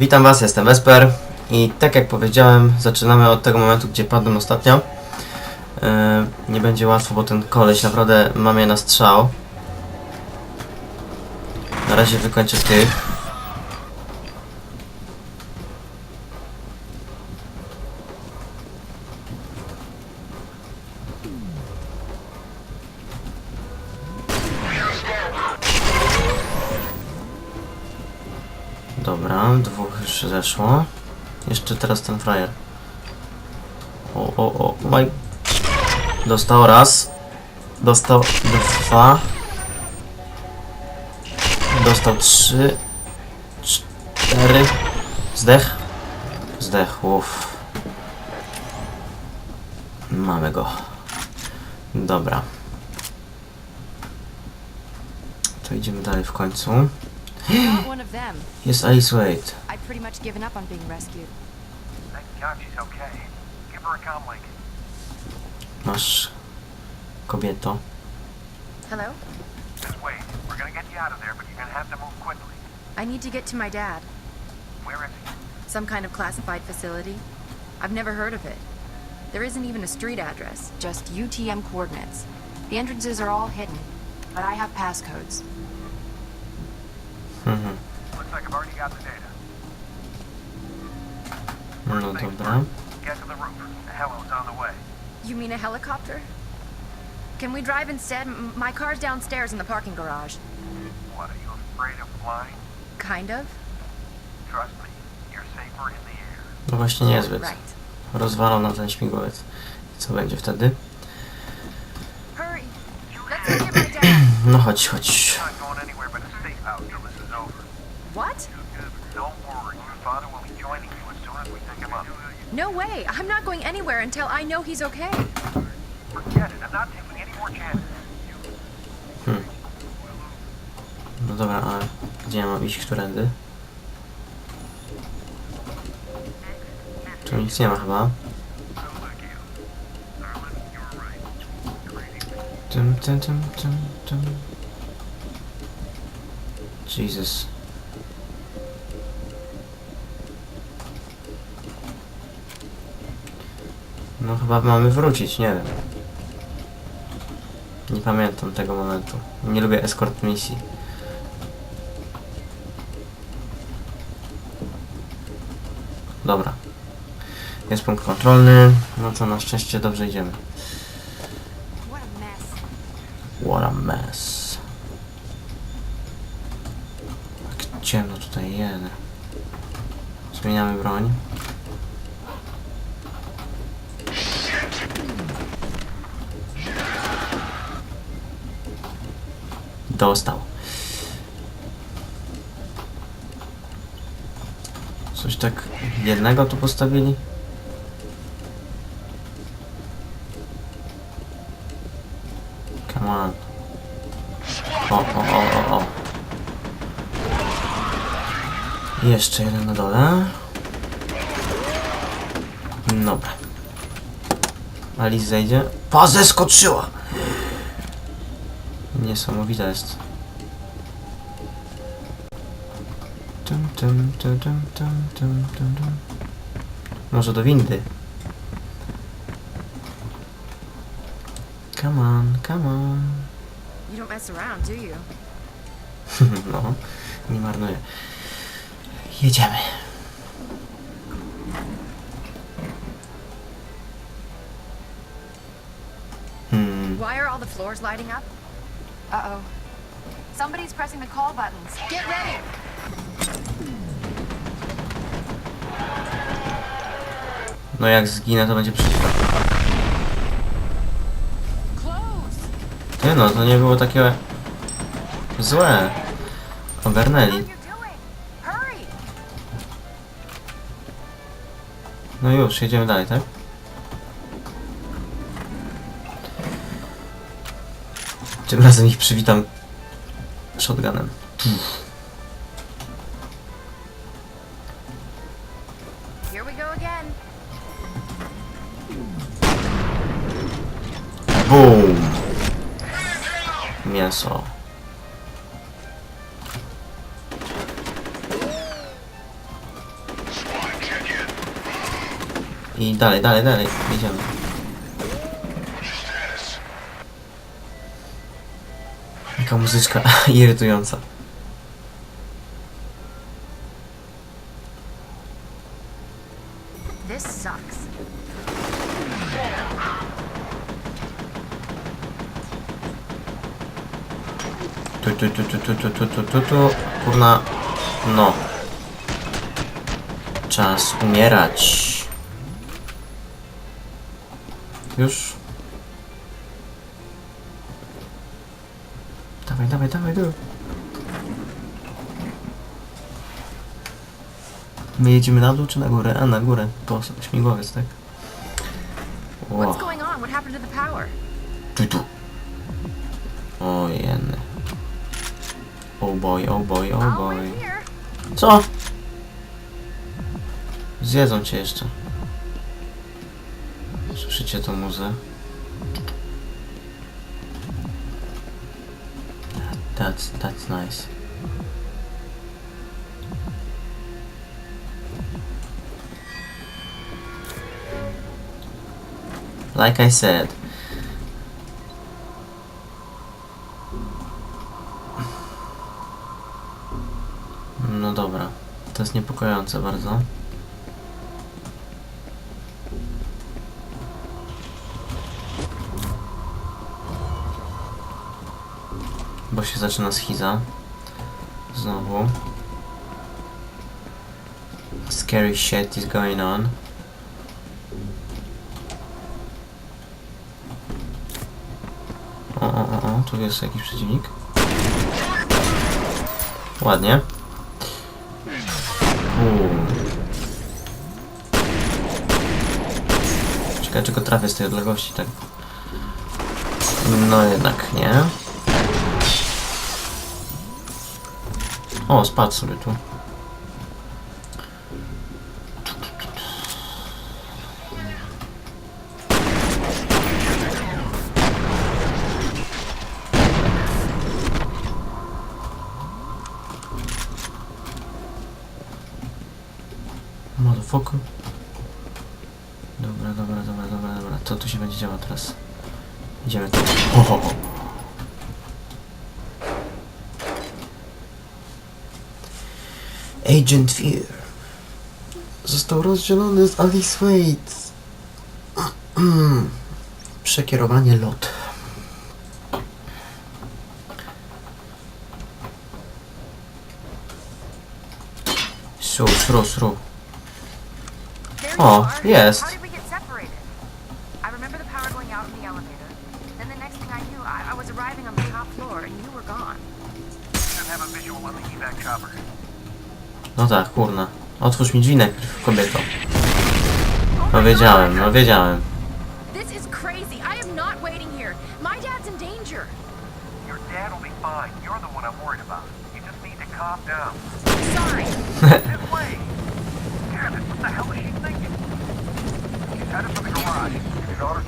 Witam Was, jestem Vesper i tak jak powiedziałem, zaczynamy od tego momentu, gdzie padłem ostatnio. Yy, nie będzie łatwo, bo ten koleś naprawdę ma mnie na strzał. Na razie wykończę tych. Zeszło. Jeszcze teraz ten frajer. O, o, o, maj... Dostał raz. Dostał dwa. Dostał trzy. Cztery. Zdech. Zdech, uff. Mamy go. Dobra. To idziemy dalej w końcu. Jest Alice Wade. I'd pretty much given up on being rescued. Thank God she's okay. Give her a comm link. Masz kobieto. Hello? Just wait. We're gonna get you out of there, but you're gonna have to move quickly. I need to get to my dad. Where is he? Some kind of classified facility. I've never heard of it. There isn't even a street address, just UTM coordinates. The entrances are all hidden, but I have passcodes. Mhm. Looks like I've already got the data. No dobra. Get to the roof. The helo's on the way. You mean a helicopter? Can we drive instead? M- my car's downstairs in the parking garage. What, are you afraid of flying? Kind of. Trust me, you're safer in the air. No właśnie niezbyt. Right. Rozwalał na ten śmigłowiec. I co będzie wtedy? Hurry! Let's go get my dad! No chodź, chodź. You're No way! I'm not going anywhere until I know he's okay. Forget it, I'm not taking any more chances. Hmm. No dobra, a gdzie ja mam iść, którędy? Tu nic nie ma chyba. Tym, tym, tym, tym, tym. Jesus. No chyba mamy wrócić, nie wiem. Nie pamiętam tego momentu. Nie lubię escort misji. Dobra. Jest punkt kontrolny. No to na szczęście dobrze idziemy. What a mess. Jak ciemno tutaj jest. Zmieniamy broń. Dostał. Coś tak jednego tu postawili? Come on. O, o, o, o, o. Jeszcze jeden na dole. Dobra. Alice zejdzie. Pa, zeskoczyła! Niesamowita jest. Tum, tum, tum, tum, tum, tum, tum, tum. Może do windy. Come on, come on. You don't mess around, do you? no, nie marnuję. Jedziemy. Hmm. Why are all the floors lighting up? Uh-oh. Somebody's pressing the call buttons. Get ready! No jak zginę, to będzie. Close! Ty no, to nie było takie złe. Ogarnęli. No już, jedziemy dalej, tak? Tym razem ich przywitam shotgunem. Pff. Boom! Mięso. I dalej, dalej, dalej. Idziemy. Jaka muzyczka irytująca. This sucks. Tu, tu, tu, tu, tu, tu, tu, tu, tu, tu. Kurna. No. Czas umierać. Już. Dawaj, dawaj, dawaj. My jedziemy na dół czy na górę? A, na górę. To śmigłowiec, tak? Wow. What's going on? What happened to the power? Tu, tu. O jeny. Oh boy, oh boy, oh boy. Co? Zjedzą cię jeszcze. Słyszycie tą muzę? That's, that's nice. Like I said. No dobra. To jest niepokojące bardzo. Bo zaczyna schiza. Znowu. Scary shit is going on. O, o, o, o, tu jest jakiś przeciwnik. Ładnie. Ciekawe, czy go trafię z tej odległości, tak? No jednak nie. O, spadł sobie tu. Motherfucker. Dobra, dobra, dobra, dobra, dobra. Co tu się będzie działo teraz? Idziemy tu. Ho, ho, ho. Agent Fear został rozdzielony z Alice Wade. Przekierowanie lot. Sru, sru, sru. O, jest. I was arriving on the top floor and you were gone. I Should have a visual on the evac chopper. No tak, kurna. Otwórz mi drzwi najpierw, kobieto. No wiedziałem, no wiedziałem. This is crazy. I am not waiting here. My dad's in danger. Your dad will be fine. You're the one I'm worried about. You just need to calm down. Sorry. This way! Damn it, what the hell is she thinking? She's headed for the garage. You gotta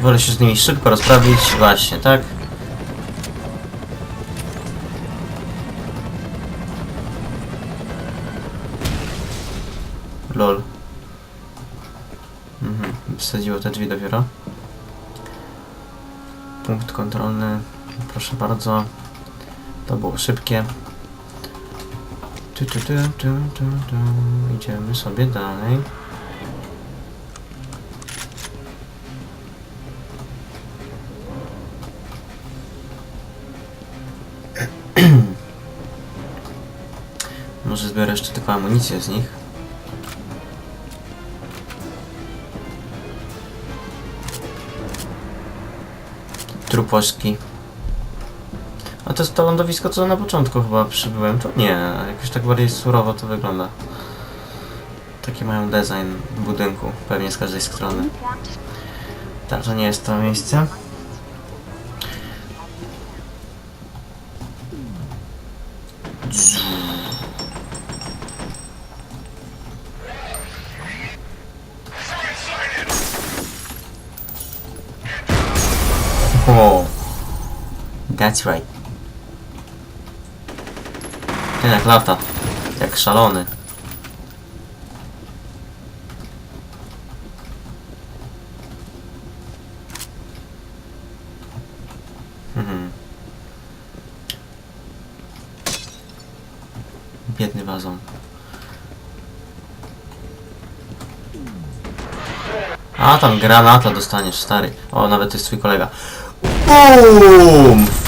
Wolę się z nimi szybko rozprawić, właśnie, tak? Lol. Mhm, wsadziło te drzwi dopiero. Punkt kontrolny, proszę bardzo. To było szybkie. Tu, tu, tu, tu, tu, tu. Idziemy sobie dalej. Tylko amunicję z nich. Truposzki. A to jest to lądowisko, co na początku chyba przybyłem. To nie, jakoś tak bardziej surowo to wygląda. Taki mają design budynku, pewnie z każdej strony. Tak, to nie jest to miejsce. That's right. Ten jak lata. Jak szalony. Mhm. Biedny wazon. A tam granata dostaniesz, stary. O, nawet to jest twój kolega. BOOM!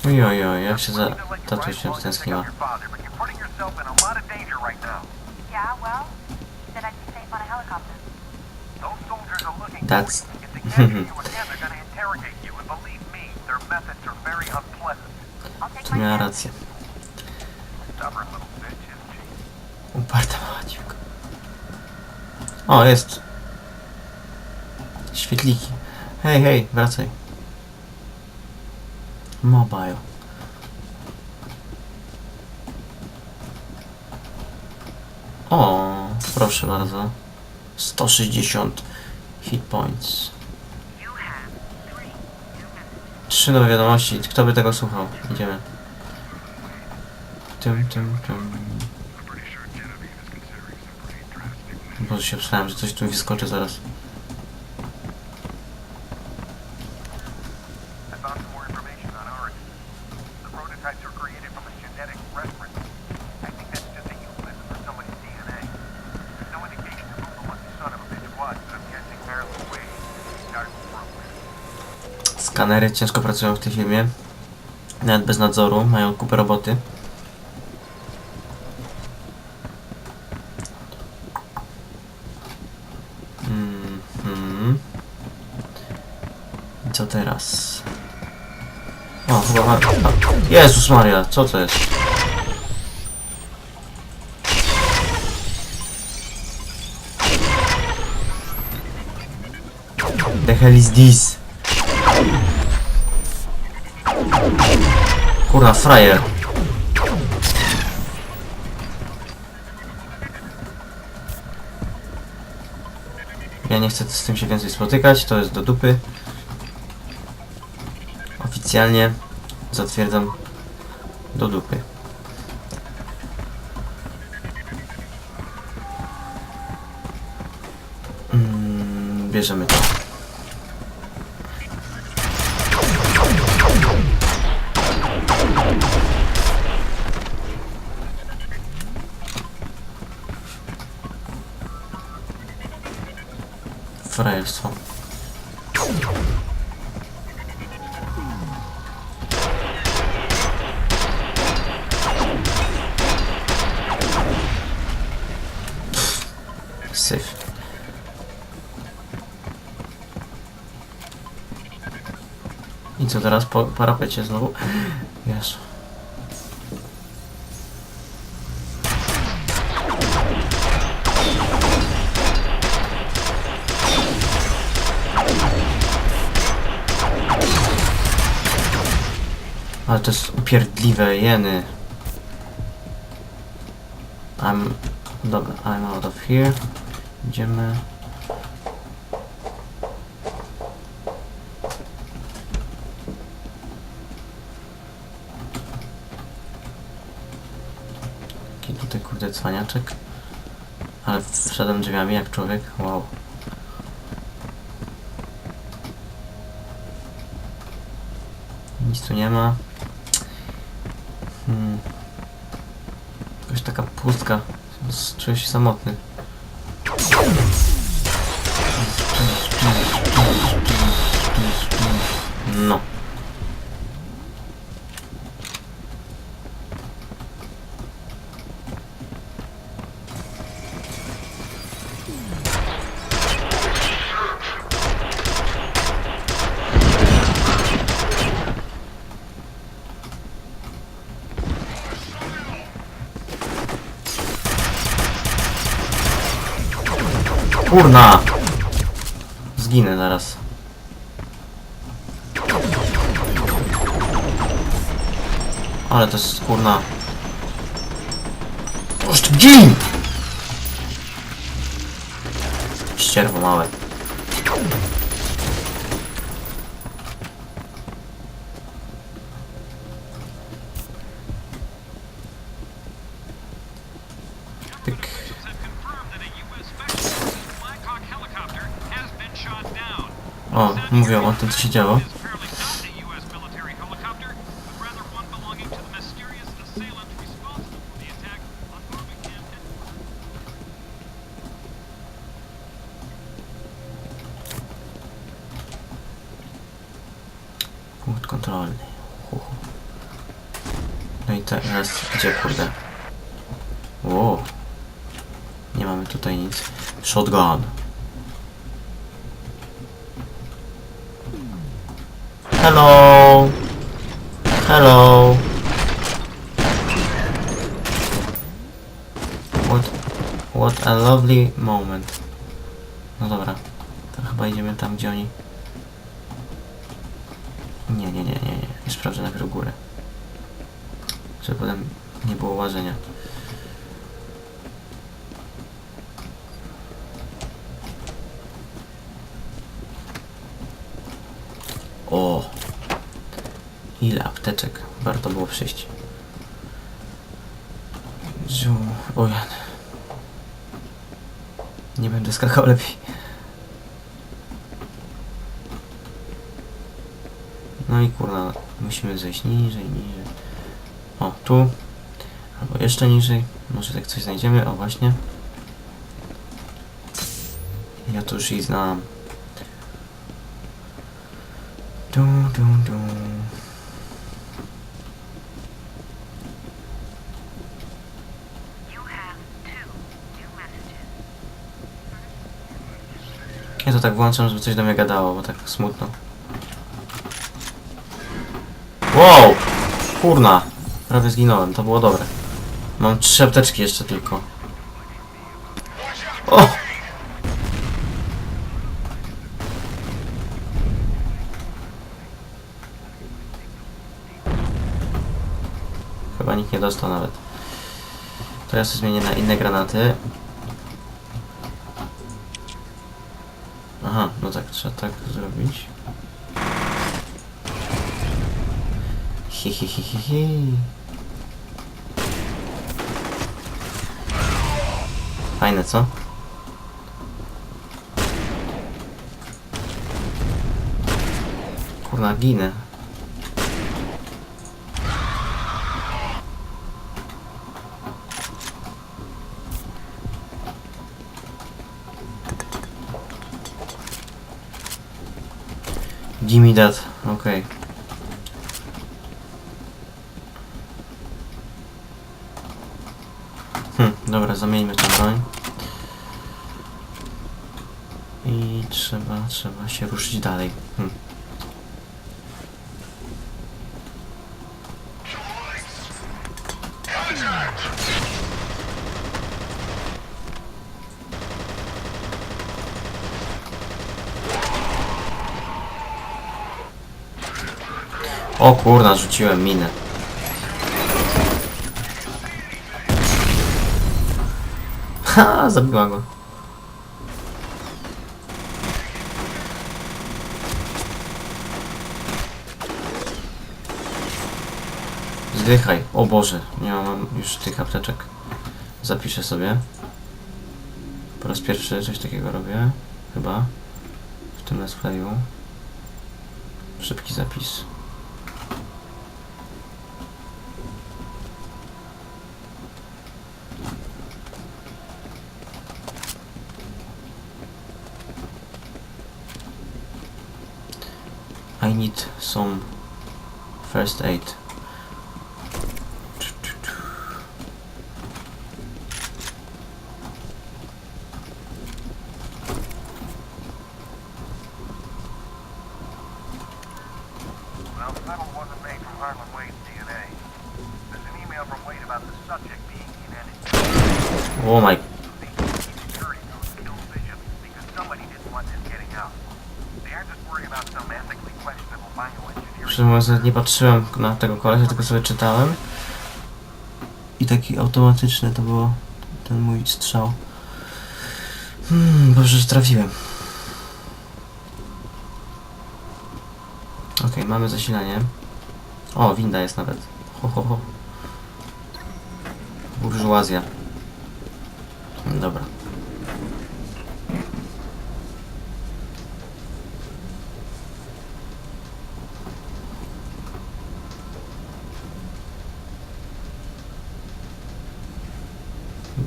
methods are very unpleasant. I'll take Tu my miała rację. Stubborn little bitch, isn't she? Uparta mała dziwka. O, jest. Świetliki. Hej, hej, wracaj. Mobile. O, proszę bardzo. 160 hit points. Trzy nowe wiadomości. Kto by tego słuchał? Idziemy. Tym, tym, tym. Boże się przynałem, że coś tu wyskoczy zaraz. I found some more information on Oryx. The prototypes were created from a genetic reference. I think that's just a euphemism for somebody's DNA. There's no indication of who the lucky son of a bitch was, but I'm guessing Marilyn Wade started the program. Skanery ciężko pracują w tej firmie. Nawet bez nadzoru, mają kupę roboty. Mhm. I Co teraz? O, chyba ma... Jezus Maria, co to jest? The hell is this? Kurwa, frajer. Ja nie chcę z tym się więcej spotykać, to jest do dupy. Oficjalnie zatwierdzam do dupy. Mm, bierzemy to. Frajerstwo. Syf. I co teraz po parapecie znowu? Jezu. Ale to jest upierdliwe, jeny. I'm... Dobra, I'm out of here. Idziemy... Jaki tutaj kurde cwaniaczek. Ale wszedłem drzwiami jak człowiek. Wow. Nic tu nie ma. Pustka. Czuję się samotny. No. Kurna! Zginę zaraz. Ale to jest kurna. Oż gin! Ścierwo małe. Mówią o tym co się działo. Punkt kontrolny. No i teraz gdzie kurde? Ło. Nie mamy tutaj nic. Shotgun. Hello. Hello. What, what a lovely moment. No dobra. To chyba idziemy tam, gdzie oni... Nie, nie, nie, nie, nie. Sprawdzę najpierw górę. Żeby potem nie było łażenia. Ile apteczek warto było przyjść. Ziu... O ja. Nie będę skakał lepiej. No i kurna, musimy zejść niżej, niżej. O, tu. Albo jeszcze niżej. Może tak coś znajdziemy. O, właśnie. Ja to już i znam. Ja to tak włączam, żeby coś do mnie gadało, bo tak smutno. Wow! Kurna! Prawie zginąłem, to było dobre. Mam trzy apteczki jeszcze tylko. O! Chyba nikt nie dostał nawet. To ja sobie zmienię na inne granaty. Trzeba tak zrobić. Hi, hi, hi, hi, hi. Fajne, co? Kurna, ginę. Gimme that, okej. Hm, dobra, zamieńmy tę broń. I trzeba, trzeba się ruszyć dalej. Hm. O kurna, rzuciłem minę. Ha, zabiła go. Zdychaj. O Boże, nie mam już tych apteczek. Zapiszę sobie. Po raz pierwszy coś takiego robię. Chyba. W tym let's. Szybki zapis. Subject being in an Oh my. Szczerze mówiąc, nawet nie patrzyłem na tego kolesia, tylko sobie czytałem. I taki automatyczny to było ten mój strzał. Hmm, dobrze, że trafiłem. Okej, mamy zasilanie. O, winda jest nawet. Ho, ho, ho. Burżuazja. Dobra.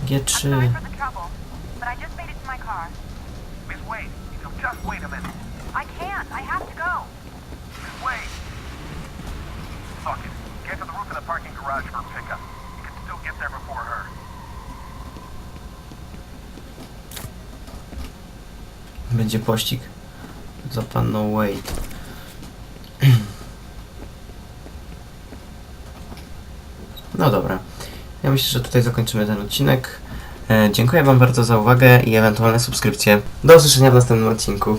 G3. Sorry for the trouble, but I just made it to my car. Miss Wade, if you'll just wait a minute. I can't. I have to go. Miss Wade! Fuck it. Get to the roof of the parking garage for a pickup. You can still get there before her. Będzie pościg za panną Wade. No dobra. Ja myślę, że tutaj zakończymy ten odcinek. E, dziękuję Wam bardzo za uwagę i ewentualne subskrypcje. Do usłyszenia w następnym odcinku.